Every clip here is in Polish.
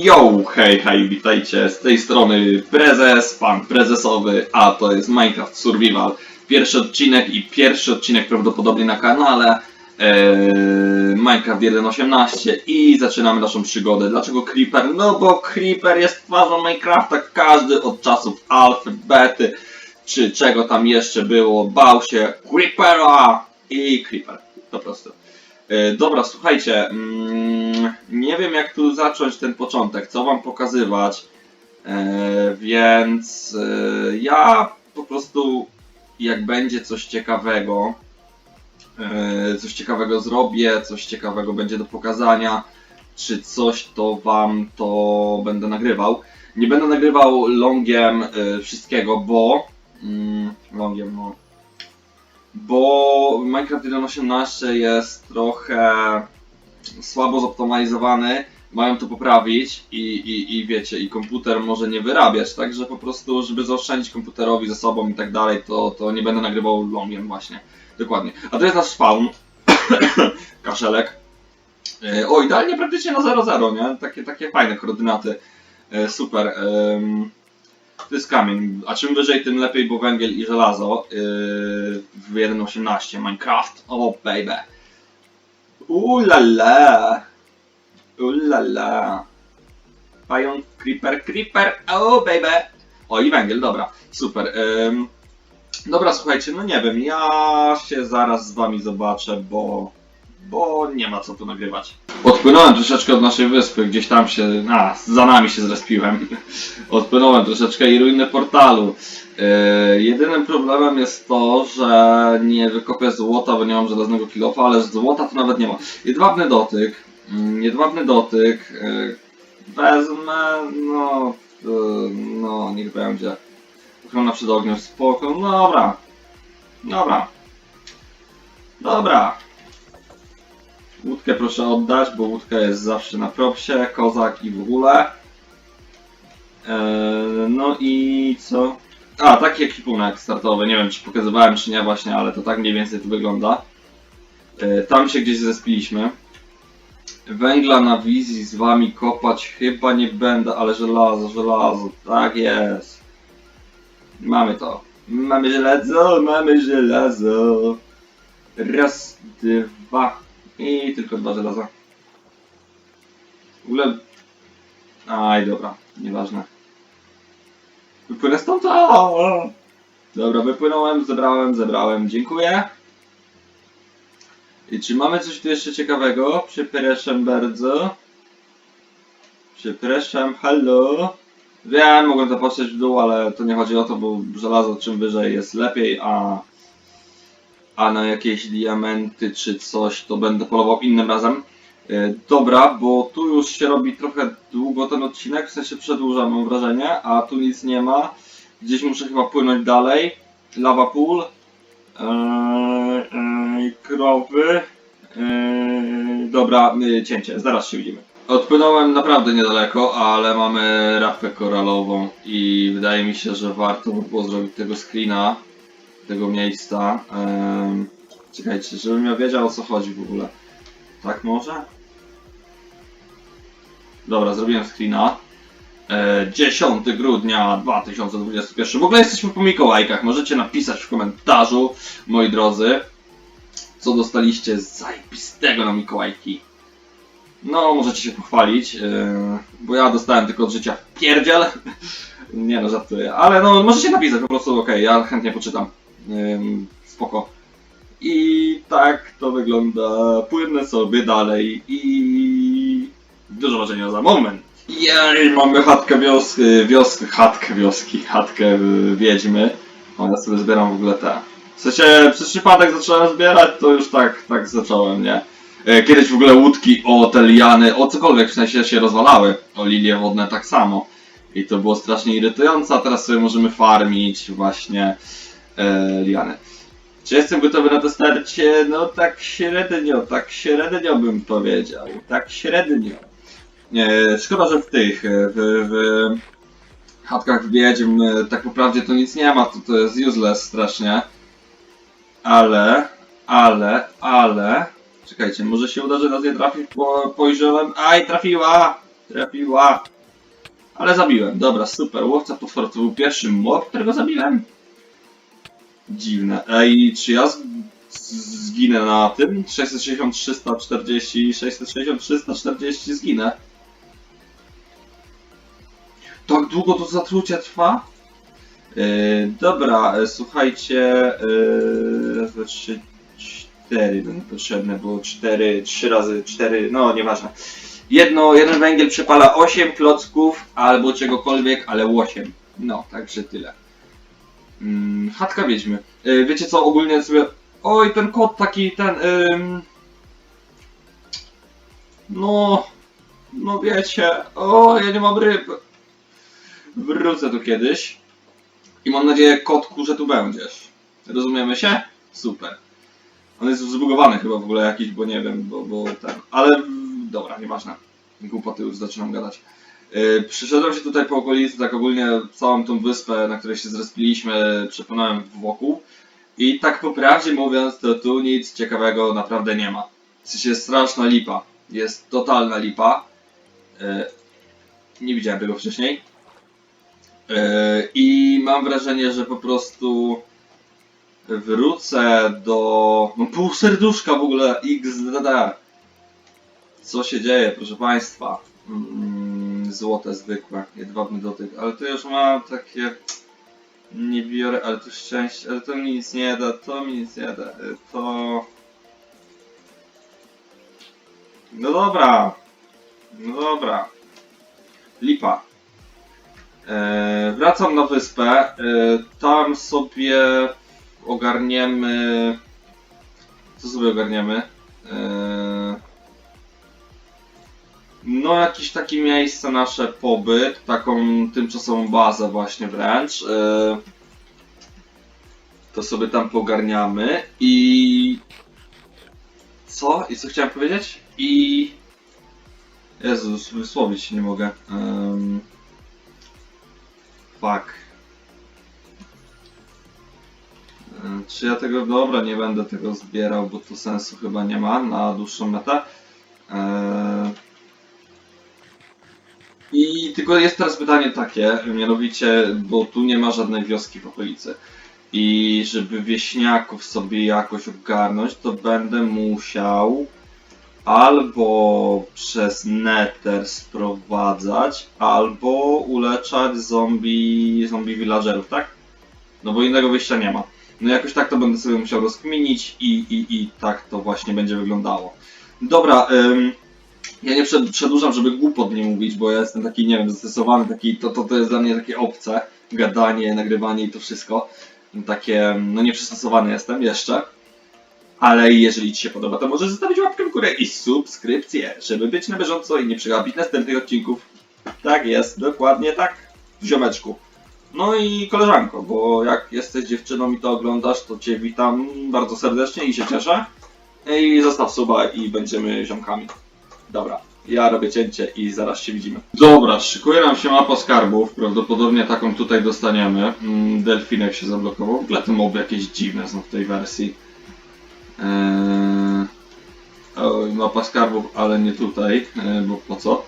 Yo, hej, hej, witajcie, z tej strony prezes, pan prezesowy, a to jest Minecraft Survival. Pierwszy odcinek i pierwszy odcinek prawdopodobnie na kanale eee, Minecraft 1.18 i zaczynamy naszą przygodę. Dlaczego Creeper? No bo Creeper jest twarzą Minecrafta, każdy od czasów alfy, bety, czy czego tam jeszcze było, bał się Creepera i Creeper, po prostu. E, Dobra, słuchajcie, mm, nie wiem jak tu zacząć ten początek, co wam pokazywać, e, więc e, ja po prostu jak będzie coś ciekawego, coś ciekawego zrobię, coś ciekawego będzie do pokazania, czy coś to wam to będę nagrywał. Nie będę nagrywał longiem wszystkiego, bo mm, longiem, no bo Minecraft 1.18 jest trochę słabo zoptymalizowany, mają to poprawić i, i, i wiecie, i komputer może nie wyrabiać, także po prostu, żeby zaoszczędzić komputerowi ze sobą i tak dalej, to, to nie będę nagrywał longiem właśnie, dokładnie. A to jest nasz spawn, kaszelek. E, O, idealnie praktycznie na 0-0, nie? Takie, takie fajne koordynaty, E, super. em, to jest kamień, a czym wyżej tym lepiej, bo węgiel i żelazo yy, w 1.18 Minecraft, o baby. Ulala. Ulala. Pająk, creeper, creeper, o baby. O i węgiel, dobra, super. Ym, dobra, słuchajcie, no nie wiem, ja się zaraz z wami zobaczę, bo, bo nie ma co tu nagrywać. Odpłynąłem troszeczkę od naszej wyspy, gdzieś tam się, a, za nami się zrespiłem. Odpłynąłem troszeczkę i ruiny portalu. Yy, jedynym problemem jest to, że nie wykopię złota, bo nie mam żelaznego kilofa, ale złota to nawet nie ma. Jedwabny dotyk, mm, jedwabny dotyk, yy, wezmę, no, yy, no, niech będzie. Ochrona przed ogniem, spoko, no dobra, dobra, dobra. Łódkę proszę oddać, bo łódka jest zawsze na propsie, kozak i w ogóle. Eee, no i co? A, taki ekwipunek startowy, nie wiem czy pokazywałem czy nie właśnie, ale to tak mniej więcej to wygląda. Eee, tam się gdzieś zespiliśmy. Węgla na wizji z wami kopać chyba nie będę, ale żelazo, żelazo, tak jest. Mamy to. Mamy żelazo, mamy żelazo. Raz, dwa i tylko dwa żelaza. W ogóle... Aj, dobra, nieważne. Wypłynę stąd? O! Dobra, wypłynąłem, zebrałem, zebrałem, dziękuję. I czy mamy coś tu jeszcze ciekawego? Przepraszam bardzo. Przepraszam, hallo. Wiem, mogłem zapatrzeć w dół, ale to nie chodzi o to, bo żelazo czym wyżej jest lepiej, a a na jakieś diamenty czy coś, to będę polował innym razem. E, Dobra, bo tu już się robi trochę długo ten odcinek, w sensie przedłuża mam wrażenie, a tu nic nie ma. Gdzieś muszę chyba płynąć dalej. Lava pool. Eee, eee, krowy. Eee, dobra, cięcie, zaraz się widzimy. Odpłynąłem naprawdę niedaleko, ale mamy rafę koralową i wydaje mi się, że warto by było zrobić tego screena tego miejsca. Em, czekajcie, żebym ja wiedział o co chodzi w ogóle. Tak może? Dobra, zrobiłem screena. E, 10 grudnia 2021. W ogóle jesteśmy po Mikołajkach. Możecie napisać w komentarzu, moi drodzy, co dostaliście z zajebistego na Mikołajki. No, możecie się pochwalić, e, bo ja dostałem tylko od życia pierdziel. Nie no, żartuję. Ale no, możecie napisać po prostu, okej, ja chętnie poczytam. Spoko. I tak to wygląda. Płynę sobie dalej i do zobaczenia za moment. Jej, mamy chatkę wioski, wioski, chatkę wioski, chatkę y, wiedźmy. O, ja sobie zbieram w ogóle te. W sensie, przez przypadek zacząłem zbierać, to już tak, tak zacząłem, nie? E, Kiedyś w ogóle łódki o te liany, o cokolwiek w sensie się rozwalały. O lilie wodne tak samo. I to było strasznie irytujące, a teraz sobie możemy farmić właśnie e, liany. Czy jestem gotowy na to starcie? No tak średnio, tak średnio bym powiedział. Tak średnio. E, szkoda, że w tych, e, w, w chatkach wiedźm e, tak naprawdę to nic nie ma, to, to jest useless strasznie. Ale, ale, ale... Czekajcie, może się uda, że nas nie trafi po, pojrzałem. Aj, trafiła! Trafiła. Ale zabiłem. Dobra, super. Łowca potworów to był pierwszy mob, którego zabiłem? Dziwne. Ej, czy ja zginę na tym? 660, 340, 660, 340 zginę. Tak długo to zatrucie trwa? Yy, dobra, e, słuchajcie. Yy, raz, dwa, trzy, cztery będą potrzebne, bo cztery, trzy razy cztery, no nieważne. Jedno, jeden węgiel przepala 8 klocków albo czegokolwiek, ale 8. No, także tyle. Mm, chatka wiedźmy. Yy, wiecie co, ogólnie sobie... Oj, ten kot taki, ten... Ym... No... No wiecie... O, ja nie mam ryb. Wrócę tu kiedyś. I mam nadzieję, kotku, że tu będziesz. Rozumiemy się? Super. On jest zbugowany chyba w ogóle jakiś, bo nie wiem, bo, bo ten... Ale... Dobra, nieważne. Głupoty już zaczynam gadać. Yy, przyszedłem się tutaj po okolicy, tak ogólnie całą tą wyspę, na której się zrespiliśmy, przepłynąłem wokół. I tak po prawdzie mówiąc, to tu nic ciekawego naprawdę nie ma. W sensie jest straszna lipa. Jest totalna lipa. Yy, nie widziałem tego wcześniej. Yy, I mam wrażenie, że po prostu wrócę do... No pół serduszka w ogóle XDD. Co się dzieje, proszę Państwa? Mm, złote zwykłe, jedwabny dotyk, ale to już mam takie... Nie biorę, ale to szczęście, ale to mi nic nie da, to mi nic nie da, y, to... No dobra, no dobra. Lipa. E, wracam na wyspę, e, tam sobie ogarniemy... Co sobie ogarniemy? E, no, jakieś takie miejsce nasze pobyt, taką tymczasową bazę właśnie wręcz. e, To sobie tam pogarniamy i... Co? I co chciałem powiedzieć? I... Jezus, wysłowić nie mogę. Um... Fuck. E, Czy ja tego... Dobra, nie będę tego zbierał, bo to sensu chyba nie ma na dłuższą metę. Eee... I tylko jest teraz pytanie takie, mianowicie, bo tu nie ma żadnej wioski w okolicy. I żeby wieśniaków sobie jakoś ogarnąć, to będę musiał albo przez Nether sprowadzać, albo uleczać zombie, zombie villagerów, tak? No bo innego wyjścia nie ma. No jakoś tak to będę sobie musiał rozkminić i, i, i tak to właśnie będzie wyglądało. Dobra, ym, ja nie przed, przedłużam, żeby głupot nie mówić, bo ja jestem taki, nie wiem, zestresowany, taki, to, to, to jest dla mnie takie obce, gadanie, nagrywanie i to wszystko. Takie, no nie przystosowany jestem jeszcze. Ale jeżeli Ci się podoba, to możesz zostawić łapkę w górę i subskrypcję, żeby być na bieżąco i nie przegapić następnych odcinków. Tak jest, dokładnie tak, ziomeczku. No i koleżanko, bo jak jesteś dziewczyną i to oglądasz, to Cię witam bardzo serdecznie i się cieszę. I zostaw suba i będziemy ziomkami. Dobra, ja robię cięcie i zaraz się widzimy. Dobra, szykuje nam się mapa skarbów, prawdopodobnie taką tutaj dostaniemy. Mm, Delfinek się zablokował, w ogóle te jakieś dziwne są w tej wersji. Eee... Oj, mapa skarbów, ale nie tutaj, e, bo po co?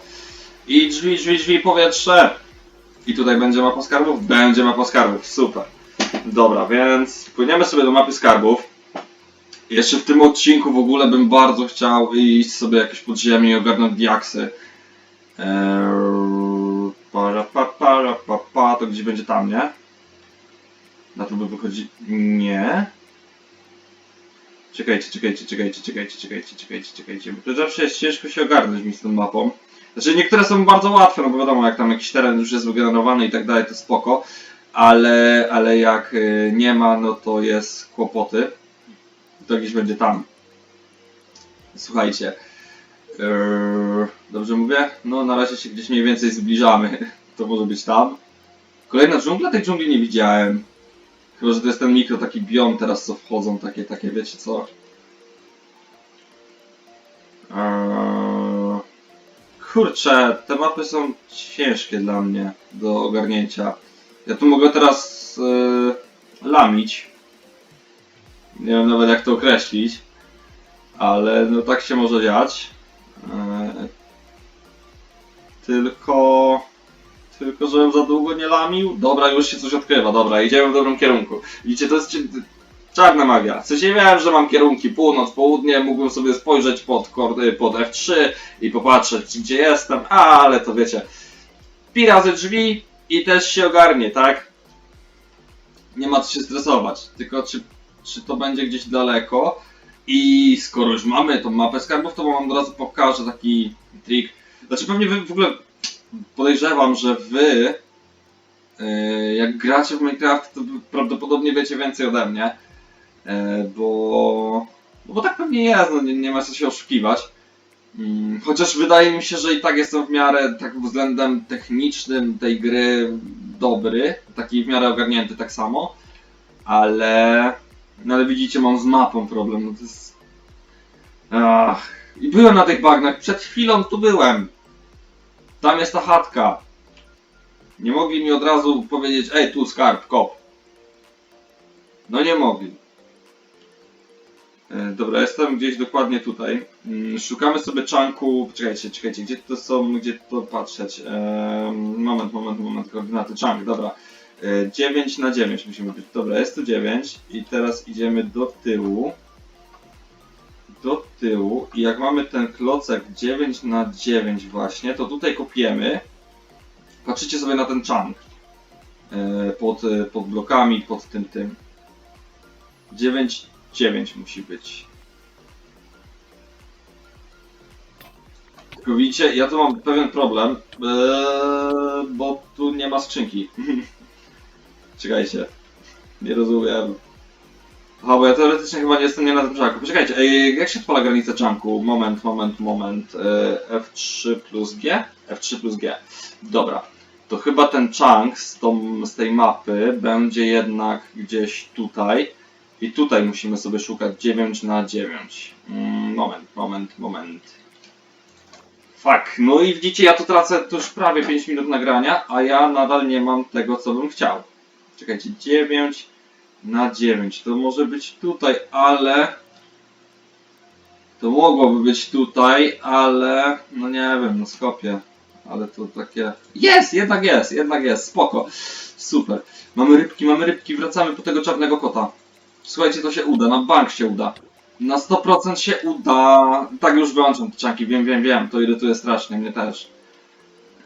I drzwi, drzwi, drzwi, powietrze! I tutaj będzie mapa skarbów? Będzie mapa skarbów, super. Dobra, więc płyniemy sobie do mapy skarbów. Jeszcze w tym odcinku w ogóle bym bardzo chciał iść sobie jakieś podziemie i ogarnąć diaksy. Eee, para, pa, para, pa, pa, to gdzie będzie tam, nie? Na to by wychodzi... Nie. Czekajcie, czekajcie, czekajcie, czekajcie, czekajcie, czekajcie, czekajcie, bo to zawsze jest ciężko się ogarnąć mi z tą mapą. Znaczy niektóre są bardzo łatwe, no bo wiadomo, jak tam jakiś teren już jest wygenerowany i tak dalej, to spoko. Ale, ale jak y, nie ma, no to jest kłopoty. To gdzieś będzie tam. Słuchajcie. Eee, dobrze mówię? No na razie się gdzieś mniej więcej zbliżamy. To może być tam. Kolejna dżungla? Tej dżungli nie widziałem. Chyba, że to jest ten mikro, taki biom teraz, co wchodzą, takie, takie, wiecie co? Eee, kurczę, te mapy są ciężkie dla mnie do ogarnięcia. Ja tu mogę teraz e, lamić. Nie wiem nawet jak to określić. Ale no tak się może dziać. Eee, Tylko... Tylko, żebym za długo nie lamił. Dobra, już się coś odkrywa, dobra, idziemy w dobrym kierunku. Widzicie, to jest czarna magia. W sensie wiem, że mam kierunki północ, południe, mógłbym sobie spojrzeć pod, pod F3 i popatrzeć, gdzie jestem, ale to wiecie, pi razy drzwi i też się ogarnie, tak? Nie ma co się stresować, tylko czy, czy to będzie gdzieś daleko i skoro już mamy tą mapę skarbów, to wam od razu pokażę taki trik. Znaczy pewnie wy w ogóle podejrzewam, że wy yy, jak gracie w Minecraft, to prawdopodobnie wiecie więcej ode mnie, yy, bo, no bo tak pewnie jest, no nie, nie ma co się oszukiwać. Mm, Chociaż wydaje mi się, że i tak jestem w miarę tak względem technicznym tej gry dobry, taki w miarę ogarnięty tak samo, ale, no ale widzicie, mam z mapą problem, no to jest... Ach, i byłem na tych bagnach, przed chwilą tu byłem. Tam jest ta chatka. Nie mogli mi od razu powiedzieć, ej tu skarb, kop. No nie mogli. E, Dobra, jestem gdzieś dokładnie tutaj. Mm, Szukamy sobie czanku. Czekajcie, czekajcie, gdzie to są, gdzie to patrzeć? Ehm, moment, moment, moment, koordynaty. Czank, dobra. E, 9 na 9 musimy być. Dobra, jest tu 9 i teraz idziemy do tyłu. Do tyłu i jak mamy ten klocek 9 na 9 właśnie, to tutaj kopiemy. Patrzycie sobie na ten czank. E, Pod, e, pod blokami, pod tym, tym. 9, 9 musi być. Tylko widzicie, ja tu mam pewien problem, bo tu nie ma skrzynki. Czekajcie. Nie rozumiem. Aha, bo ja teoretycznie chyba nie jestem nie na tym czanku. Poczekajcie, ej, jak się odpala granica czanku? Moment, moment, moment. E, F3 plus G? F3 plus G. Dobra. To chyba ten chunk z, tą, z tej mapy będzie jednak gdzieś tutaj. I tutaj musimy sobie szukać 9 na 9. Mm, moment, moment, moment. Fuck, no i widzicie, ja tu tracę już prawie 5 minut nagrania, a ja nadal nie mam tego, co bym chciał. Czekajcie, 9 na 9. To może być tutaj, ale... To mogłoby być tutaj, ale... No nie wiem, no skopię. Ale to takie... Jest! Jednak jest, jednak jest, spoko. Super. Mamy rybki, mamy rybki, wracamy po tego czarnego kota. Słuchajcie, to się uda, na bank się uda. Na 100% się uda. Tak już wyłączam te czanki, wiem, wiem, wiem, to irytuje strasznie, mnie też.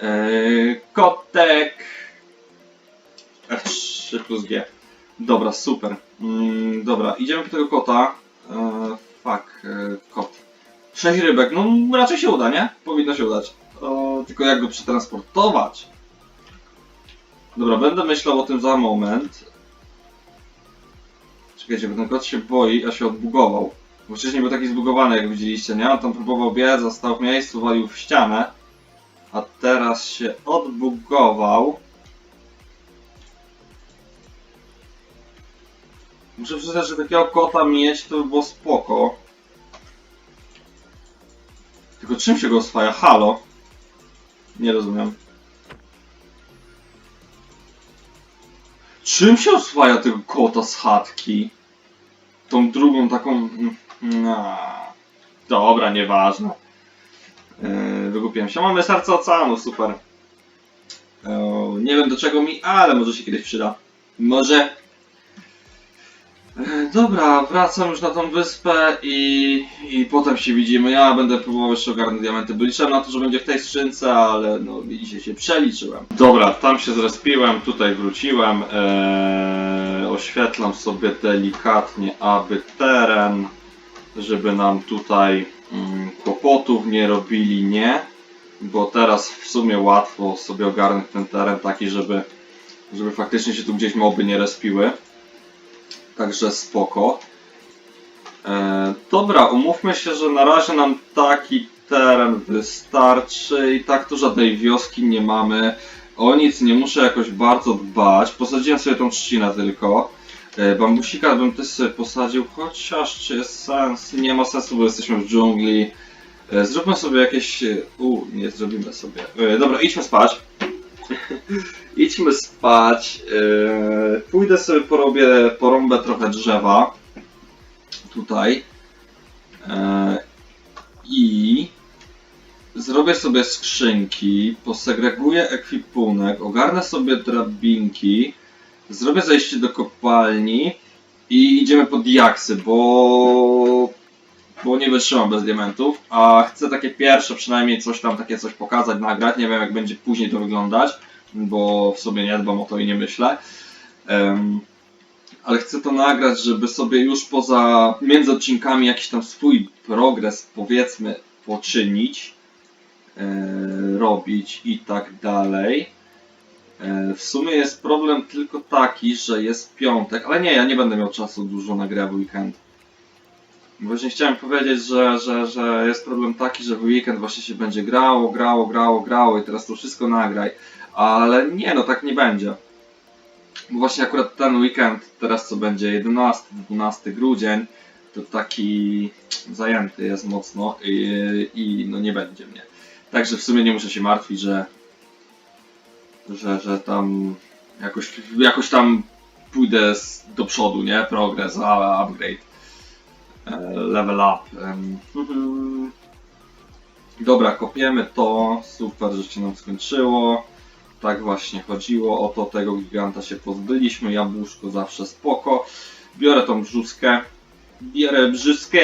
Eee, kotek. F3 plus G. Dobra, super. Mm, dobra, idziemy po tego kota. Eee, fuck, eee, kot. 6 rybek, no raczej się uda, nie? Powinno się udać. Tylko jak go przetransportować? Dobra, będę myślał o tym za moment. Czekajcie, bo ten kot się boi, a się odbugował. Bo wcześniej był taki zbugowany, jak widzieliście, nie? On tam próbował biec, został w miejscu, walił w ścianę. A teraz się odbugował. Muszę przyznać, że takiego kota mieć to by było spoko. Tylko czym się go oswaja? Halo? Nie rozumiem. Czym się oswaja tego kota z chatki? Tą drugą taką... mm, A, dobra, nieważne. Yy, wygłupiłem się. Mamy serce oceanu, super. Yy, nie wiem do czego mi, ale może się kiedyś przyda. Może... Dobra, wracam już na tą wyspę i, i potem się widzimy. Ja będę próbował jeszcze ogarnąć diamenty, bo liczyłem na to, że będzie w tej skrzynce, ale no widzicie, się przeliczyłem. Dobra, tam się zrespiłem, tutaj wróciłem. Eee, oświetlam sobie delikatnie, aby teren, żeby nam tutaj mm, kłopotów nie robili, nie. Bo teraz w sumie łatwo sobie ogarnąć ten teren taki, żeby, żeby faktycznie się tu gdzieś moby nie respiły. Także spoko. E, dobra, umówmy się, że na razie nam taki teren wystarczy i tak tu żadnej wioski nie mamy. O nic nie muszę jakoś bardzo dbać. Posadziłem sobie tą trzcinę tylko. E, bambusika bym też sobie posadził, chociaż czy jest sens? Nie ma sensu, bo jesteśmy w dżungli. E, zróbmy sobie jakieś... e, U, nie zrobimy sobie. Dobra, idźmy spać. idźmy spać. E, pójdę sobie porobię, porąbę trochę drzewa. Tutaj. E, I zrobię sobie skrzynki, posegreguję ekwipunek, ogarnę sobie drabinki, zrobię zejście do kopalni i idziemy po diaksy, bo, bo nie wytrzymam bez diamentów, a chcę takie pierwsze przynajmniej coś tam, takie coś pokazać, nagrać, nie wiem jak będzie później to wyglądać, bo w sobie nie dbam o to i nie myślę. Em, ale chcę to nagrać, żeby sobie już poza, między odcinkami jakiś tam swój progres, powiedzmy, poczynić, e, robić i tak dalej. E, w sumie jest problem tylko taki, że jest piątek, ale nie, ja nie będę miał czasu dużo na w weekend. Właśnie chciałem powiedzieć, że, że, że jest problem taki, że w weekend właśnie się będzie grało, grało, grało, grało i teraz to wszystko nagraj. Ale nie, no tak nie będzie. Bo właśnie akurat ten weekend, teraz co będzie 11-12 grudzień, to taki zajęty jest mocno i, i no nie będzie mnie. Także w sumie nie muszę się martwić, że, że, że tam jakoś, jakoś tam pójdę do przodu, nie? Progress, a, upgrade, level up. em. Dobra, kopiemy to, super, że się nam skończyło. Tak właśnie chodziło, o to tego giganta się pozbyliśmy, jabłuszko zawsze spoko. Biorę tą brzuskę, bierę brzuskę.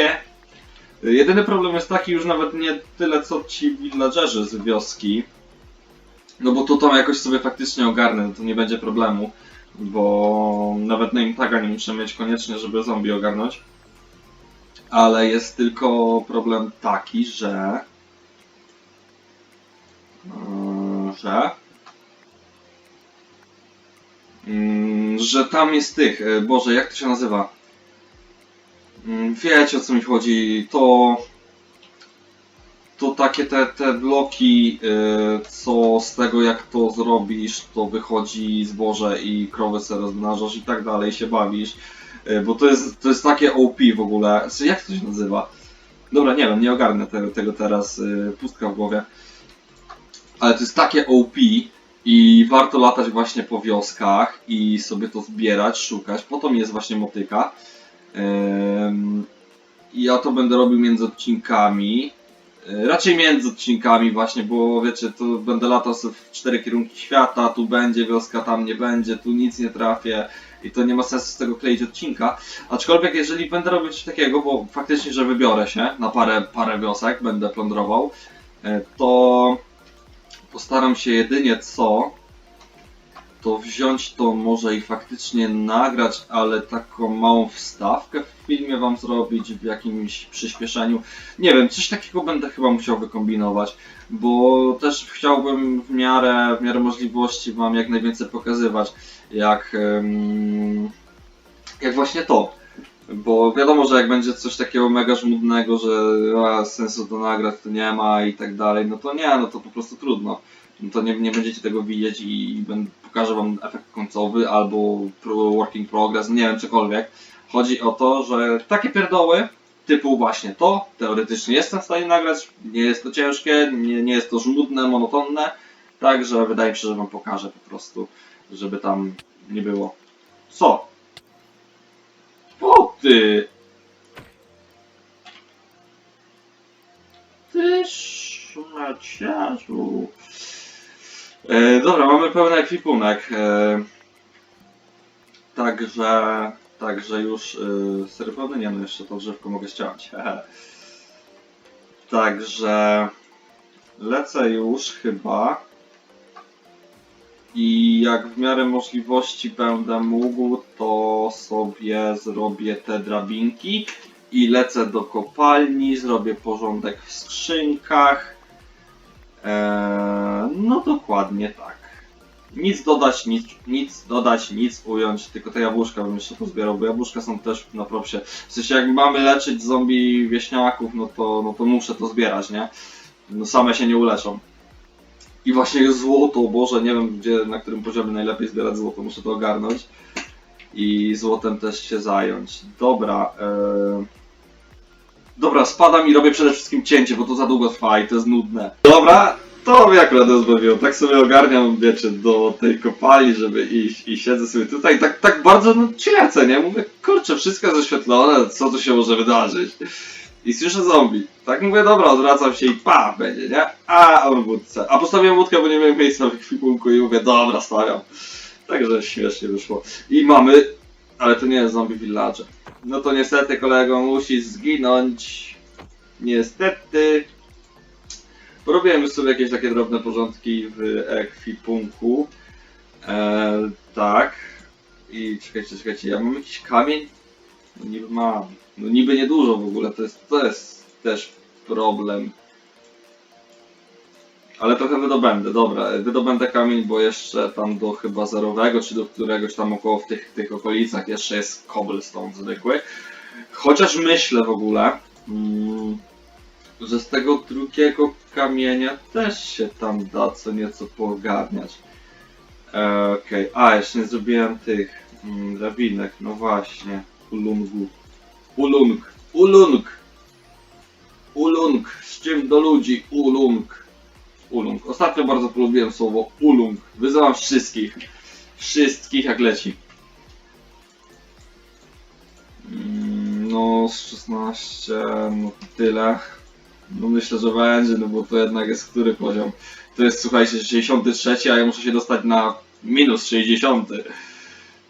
Jedyny problem jest taki już nawet nie tyle co ci villagerzy z wioski. No bo to tam jakoś sobie faktycznie ogarnę, to nie będzie problemu. Bo nawet name taga nie muszę mieć koniecznie, żeby zombie ogarnąć. Ale jest tylko problem taki, że... Yy, że... Mm, że tam jest tych, e, Boże, jak to się nazywa? Mm, Wiecie o co mi chodzi, to to takie te, te bloki, e, co z tego jak to zrobisz, to wychodzi zboże i krowy sobie rozmnażasz i tak dalej, się bawisz, e, bo to jest, to jest takie OP w ogóle, Znaczy, jak to się nazywa? Dobra, nie wiem, nie ogarnę tego, tego teraz, e, pustka w głowie, ale to jest takie OP, i warto latać właśnie po wioskach i sobie to zbierać, szukać. Po to mi jest właśnie motyka. I ja to będę robił między odcinkami. Yy, Raczej między odcinkami właśnie, bo wiecie, to będę latał sobie w cztery kierunki świata, tu będzie wioska, tam nie będzie, tu nic nie trafię i to nie ma sensu z tego kleić odcinka. Aczkolwiek jeżeli będę robił coś takiego, bo faktycznie, że wybiorę się na parę, parę wiosek, będę plądrował, yy, to postaram się jedynie co, to wziąć to może i faktycznie nagrać, ale taką małą wstawkę w filmie wam zrobić, w jakimś przyspieszeniu. Nie wiem, coś takiego będę chyba musiał wykombinować, bo też chciałbym w miarę, w miarę możliwości wam jak najwięcej pokazywać, jak, jak właśnie to. Bo wiadomo, że jak będzie coś takiego mega żmudnego, że a, sensu to nagrać to nie ma i tak dalej, no to nie, no to po prostu trudno. No to nie, nie będziecie tego widzieć i będę, pokażę wam efekt końcowy albo working progress, nie wiem, cokolwiek. Chodzi o to, że takie pierdoły, typu właśnie to, teoretycznie jestem w stanie nagrać, nie jest to ciężkie, nie, nie jest to żmudne, monotonne, także wydaje mi się, że wam pokażę po prostu, żeby tam nie było. Co? O ty! Ty szmaciarzu. E, dobra, mamy pełny ekwipunek. E, także, także już e, serwowny, nie no jeszcze to drzewko mogę ściąć. Także lecę już chyba. I jak w miarę możliwości będę mógł, to sobie zrobię te drabinki i lecę do kopalni, zrobię porządek w skrzynkach. Eee, no dokładnie tak. Nic dodać, nic, nic dodać, nic ująć, tylko te jabłuszka bym jeszcze pozbierał, bo jabłuszka są też na propsie. W sensie jak mamy leczyć zombie wieśniaków, no to, no to muszę to zbierać, nie? No same się nie uleczą. I właśnie złoto, Boże, nie wiem gdzie, na którym poziomie najlepiej zbierać złoto, muszę to ogarnąć. I złotem też się zająć. Dobra, eee... Dobra, spadam i robię przede wszystkim cięcie, bo to za długo trwa i to jest nudne. Dobra, to mnie akurat rozbawiło. Tak sobie ogarniam, wiecie, do tej kopalni, żeby iść i siedzę sobie tutaj tak, tak bardzo no, nie? Mówię, kurczę, wszystko jest oświetlone, co tu się może wydarzyć? I słyszę zombie. Tak mówię, dobra, odwracam się i pa, będzie, nie? A, on wódce. A postawiłem łódkę, bo nie miałem miejsca w ekwipunku i mówię, dobra, stawiam. Także śmiesznie wyszło. I mamy, ale to nie jest zombie village. No to niestety, kolego, musi zginąć. Niestety. Porobiłem już sobie jakieś takie drobne porządki w ekwipunku. E, tak. I czekajcie, czekajcie, ja mam jakiś kamień? No niby mam. No niby niedużo w ogóle, to jest, to jest też problem. Ale trochę wydobędę, dobra, wydobędę kamień, bo jeszcze tam do chyba zerowego, czy do któregoś tam około w tych, tych okolicach jeszcze jest cobblestone zwykły. Chociaż myślę w ogóle, mm, że z tego drugiego kamienia też się tam da co nieco poogarniać. E, Okej, a jeszcze nie zrobiłem tych mm, drabinek, no właśnie, ulungu. Ulung, ulung, ulung, z czym do ludzi, ulung. Ulung. Ostatnio bardzo polubiłem słowo ulung. Wyzywam wszystkich. Wszystkich jak leci. Mm, No, z 16, no tyle. No myślę, że będzie, no bo to jednak jest który poziom? To jest, słuchajcie, 63, a ja muszę się dostać na minus 60.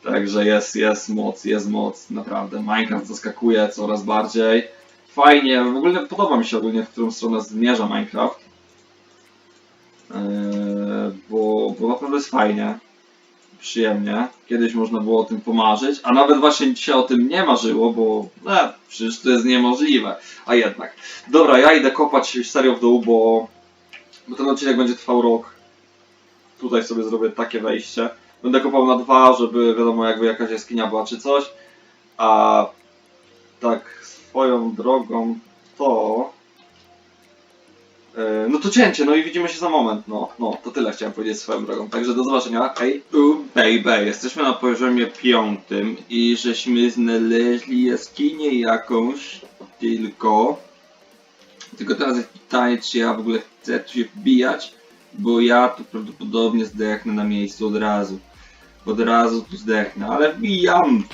Także jest, jest moc, jest moc, naprawdę. Minecraft zaskakuje coraz bardziej. Fajnie, w ogóle podoba mi się ogólnie, w którą stronę zmierza Minecraft. Eee, bo, bo naprawdę jest fajnie. Przyjemnie. Kiedyś można było o tym pomarzyć, a nawet właśnie się o tym nie marzyło, bo e, przecież to jest niemożliwe. A jednak. Dobra, ja idę kopać serio w dół, bo, bo ten odcinek będzie trwał rok. Tutaj sobie zrobię takie wejście. Będę kopał na dwa, żeby wiadomo jakby jakaś jaskinia była czy coś. A tak swoją drogą to... E, No to cięcie, no i widzimy się za moment, no, no, to tyle chciałem powiedzieć swoją drogą, także do zobaczenia, hej, baby, jesteśmy na poziomie piątym i żeśmy znaleźli jaskinię jakąś, tylko, tylko teraz jest pytanie, czy ja w ogóle chcę tu się wbijać, bo ja tu prawdopodobnie zdechnę na miejscu od razu, od razu tu zdechnę, ale wbijam,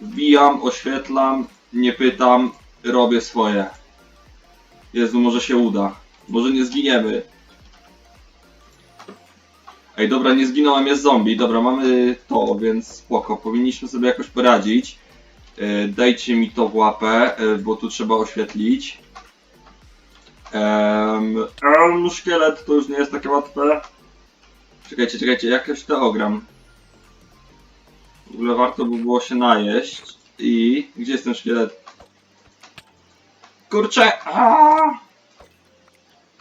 wbijam, oświetlam, nie pytam, robię swoje. Jezu, może się uda. Może nie zginiemy. Ej, dobra, nie zginąłem, jest zombie. Dobra, mamy to, więc spoko. Powinniśmy sobie jakoś poradzić. E, dajcie mi to w łapę, e, bo tu trzeba oświetlić. Ehm, szkielet to już nie jest takie łatwe. Czekajcie, czekajcie, jakoś to ogram. W ogóle warto by było się najeść. I... Gdzie jest ten szkielet? Kurczę! aaa!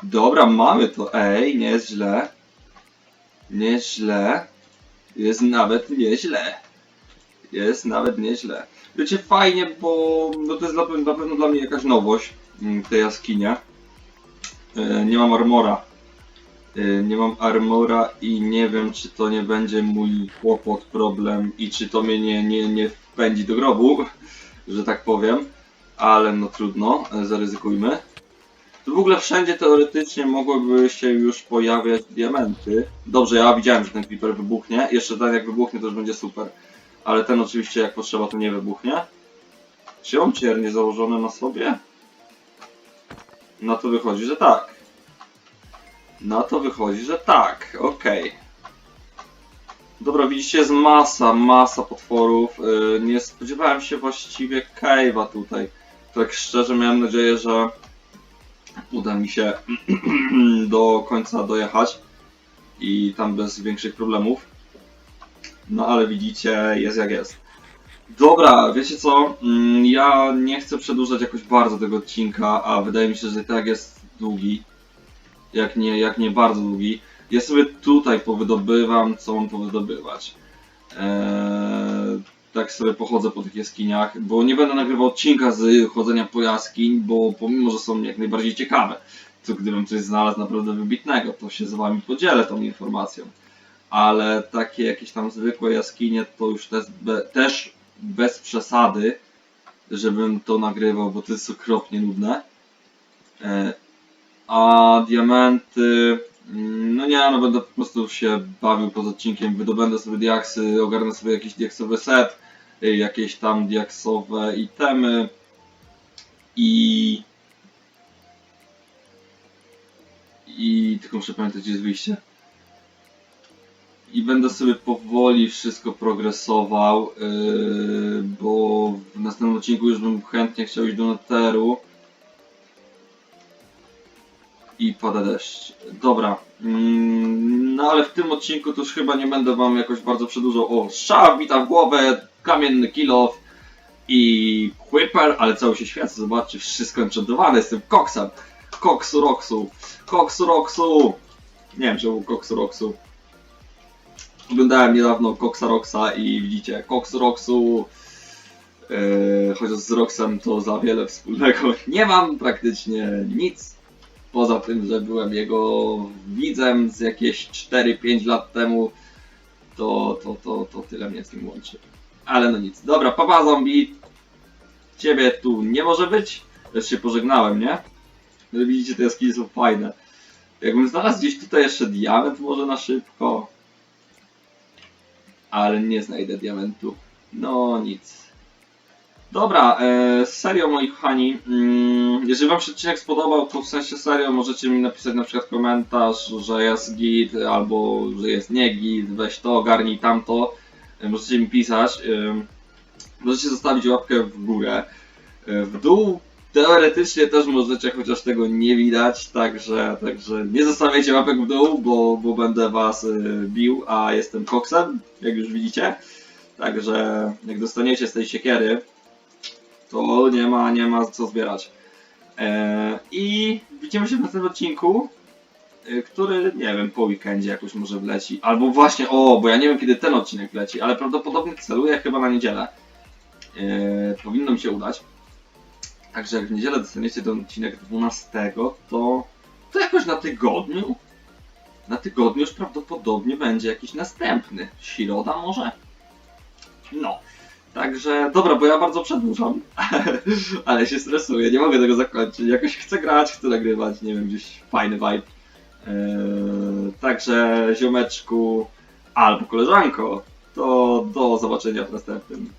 Dobra, mamy to. Ej, nie jest źle. Nie jest nawet nieźle. Jest nawet nieźle. Wiecie, fajnie, bo no to jest na pewno, na pewno dla mnie jakaś nowość tej jaskinie. E, Nie mam armora. E, Nie mam armora i nie wiem, czy to nie będzie mój kłopot, problem i czy to mnie nie, nie, nie wpędzi do grobu, że tak powiem ale no trudno, e, zaryzykujmy. Tu w ogóle wszędzie teoretycznie mogłyby się już pojawiać diamenty. Dobrze, ja widziałem, że ten creeper wybuchnie. Jeszcze ten jak wybuchnie to już będzie super. Ale ten oczywiście jak potrzeba to nie wybuchnie. Czy mam ciernie założone na sobie? Na to wychodzi, że tak. Na to wychodzi, że tak. Okej. Dobra, widzicie, jest masa, masa potworów. Yy, nie spodziewałem się właściwie cave'a tutaj. Tak szczerze miałem nadzieję, że uda mi się do końca dojechać i tam bez większych problemów. No ale widzicie, jest jak jest. Dobra, wiecie co? Mm, Ja nie chcę przedłużać jakoś bardzo tego odcinka, a wydaje mi się, że i tak jest długi. Jak nie, jak nie bardzo długi. Ja sobie tutaj powydobywam, co mam powydobywać. Eee, tak sobie pochodzę po tych jaskiniach, bo nie będę nagrywał odcinka z chodzenia po jaskiń, bo pomimo, że są jak najbardziej ciekawe, to gdybym coś znalazł naprawdę wybitnego, to się z wami podzielę tą informacją. Ale takie jakieś tam zwykłe jaskinie to już też, be, też bez przesady, żebym to nagrywał, bo to jest okropnie nudne. E, a diamenty, no nie, no będę po prostu się bawił poza odcinkiem, wydobędę sobie diaksy, ogarnę sobie jakiś diaksowy set, y, jakieś tam diaksowe itemy, i i tylko muszę pamiętać gdzie jest wyjście i będę sobie powoli wszystko progresował, yy, bo w następnym odcinku już bym chętnie chciał iść do Netheru. I pada deszcz. Dobra. Mm, no ale w tym odcinku to już chyba nie będę wam jakoś bardzo przedłużał. O, strzał, wita w głowę, kamienny kilof i Whipper, ale cały się świat, zobaczcie, wszystko enchantowane, jestem koksem. Koksu Roxu, Koksu Roxu. Nie wiem, czemu Koksu Roxu. Oglądałem niedawno Coxa Roxa i widzicie, Cox Roxu, yy, chociaż z Roxem to za wiele wspólnego nie mam praktycznie nic. Poza tym, że byłem jego widzem z jakieś 4-5 lat temu, to, to, to, to tyle mnie z nim łączy. Ale no nic. Dobra, papa zombie. Ciebie tu nie może być. Też się pożegnałem, nie? Ale widzicie, te jaskinie są fajne. Jakbym znalazł gdzieś tutaj jeszcze diament może na szybko ale nie znajdę diamentu. No nic. Dobra, e, serio moi kochani, mm, jeżeli wam się odcinek spodobał, to w sensie serio możecie mi napisać na przykład komentarz, że jest git, albo że jest nie git, weź to, ogarnij tamto. E, możecie mi pisać. E, możecie zostawić łapkę w górę. E, w dół teoretycznie też możecie, chociaż tego nie widać, także, także nie zostawiajcie łapek w dół, bo, bo będę was y, bił, a jestem koksem, jak już widzicie. Także jak dostaniecie z tej siekiery, to nie ma, nie ma co zbierać. E, I widzimy się w następnym odcinku, y, który, nie wiem, po weekendzie jakoś może wleci. Albo właśnie, o, bo ja nie wiem kiedy ten odcinek wleci, ale prawdopodobnie celuję chyba na niedzielę. E, powinno mi się udać. Także jak w niedzielę dostaniecie ten odcinek 12, to, to jakoś na tygodniu, na tygodniu już prawdopodobnie będzie jakiś następny. Środa może? No. Także, dobra, bo ja bardzo przedłużam, ale się stresuję, nie mogę tego zakończyć. Jakoś chcę grać, chcę nagrywać, nie wiem, gdzieś fajny vibe. Eee, także, ziomeczku albo koleżanko, to do zobaczenia w następnym.